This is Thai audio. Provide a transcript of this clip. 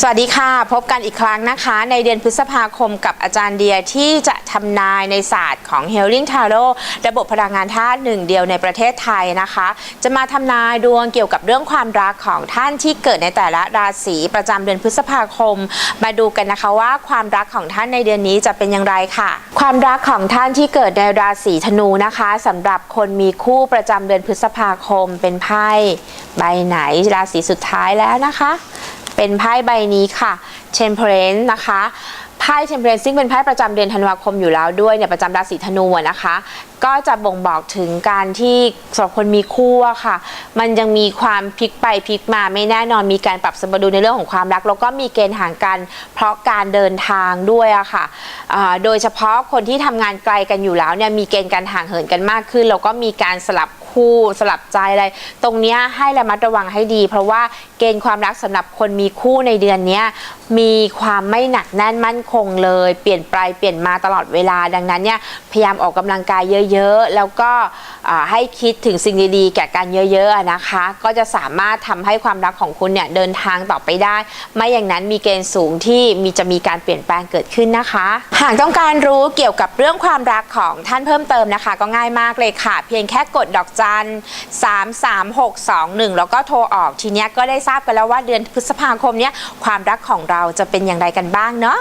สวัสดีค่ะ พบกันอีกครั้งนะคะ ในเดือนพฤษภาคมกับอาจารย์เดียที่จะทำนายในศาสตร์ของ Healing Tarot ระบบพลังงานธาตุหนึ่งเดียวในประเทศไทยนะคะ จะมาทำนายดวงเกี่ยวกับเรื่องความรักของท่านที่เกิดในแต่ละราศีประจำเดือนพฤษภาคม มาดูกันนะคะว่าความรักของท่านในเดือนนี้จะเป็นอย่างไรค่ะ ความรักของท่านที่เกิดในราศีธนูนะคะสำหรับคนมีคู่ประจำเดือนพฤษภาคมเป็นไพ่ใบไหนราศีสุดท้ายแล้วนะคะ เป็นไพ่ใบนี้ค่ะ Temperance นะคะไพ่ Temperance ซึ่งเป็นไพ่ประจำเดือนธันวาคมอยู่แล้วด้วยเนี่ยประจำราศีธนูนะคะ ก็จะบ่งบอกถึงการที่สำหรับคนมีคู่อะค่ะ มันยังมีความพลิกไปพลิกมาไม่แน่นอนมีการปรับสมดุลในเรื่องของความรัก แล้วก็มีเกณฑ์ห่างกัน เพราะการเดินทางด้วยอะค่ะโดยเฉพาะคนที่ทำงานไกลกันอยู่แล้วเนี่ยมีเกณฑ์การห่างเหินกันมากขึ้นแล้วก็มีการสลับ คู่สลับใจอะไร ตรงเนี้ยให้ระมัดระวังให้ดี เพราะว่าเกณฑ์ความรักสำหรับคนมีคู่ในเดือนเนี้ยมีความไม่หนักแน่นมั่นคงเลย เปลี่ยนไปเปลี่ยนมาตลอดเวลาดังนั้นเนี่ยพยายามออกกำลังกายเยอะๆ แล้วก็ให้คิดถึงสิ่งดีๆแก่กันเยอะๆนะคะ ก็จะสามารถทำให้ความรักของคุณเนี่ยเดินทางต่อไปได้ ไม่อย่างนั้นมีเกณฑ์สูงที่มีจะมีการเปลี่ยนแปลงเกิดขึ้นนะคะ หากต้องการรู้เกี่ยวกับเรื่องความรักของท่านเพิ่มเติมนะคะ ก็ง่ายมากเลยค่ะ เพียงแค่กดดอกจัน33621 แล้วก็โทรออกทีเนี้ยก็ได้ทราบกันแล้วว่าเดือนพฤษภาคมเนี้ยความรักของเราจะเป็นอย่างไรกันบ้างเนาะ